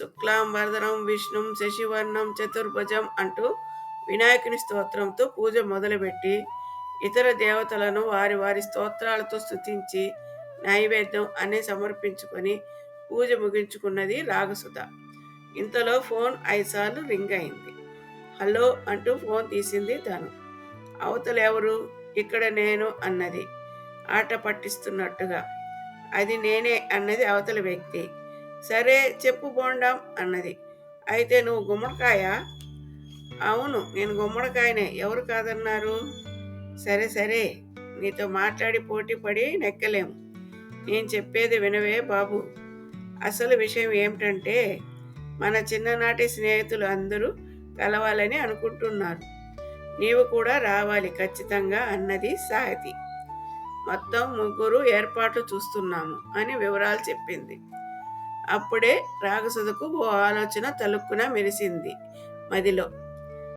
శుక్లాం వరదరం విష్ణుం శశివర్ణం చతుర్భుజం అంటూ వినాయకుని స్తోత్రంతో పూజ మొదలుపెట్టి ఇతర దేవతలను వారి వారి స్తోత్రాలతో స్థుతించి నైవేద్యం అనే సమర్పించుకొని పూజ ముగించుకున్నది రాగసుధ ఇంతలో ఫోన్ ఐదుసార్లు రింగ్ అయింది. హలో అంటూ ఫోన్ తీసింది తను. అవతలెవరు ఇక్కడ నేను అన్నది. ఆట పట్టిస్తున్నట్టుగా. అది నేనే అన్నది అవతల వ్యక్తి. సరే చెప్పు బోండాం అన్నది. అయితే నువ్వు గుమ్మడికాయ? అవును నేను గుమ్మడికాయనే. ఎవరు కాదన్నారు? సరే సరే. నీతో మాట్లాడి పోటీ పడి నెక్కలేము. నేను చెప్పేది వినవే బాబు. అసలు విషయం ఏమిటంటే మన చిన్ననాటి స్నేహితులు అందరూ కలవాలని అనుకుంటున్నారు. నీవు కూడా రావాలి ఖచ్చితంగా అన్నది సాహితి. మొత్తం ముగ్గురు ఏర్పాట్లు చూస్తున్నాము అని వివరాలు చెప్పింది. అప్పుడే రాగసుధకు ఓ ఆలోచన తలుక్కున మెరిసింది. మదిలో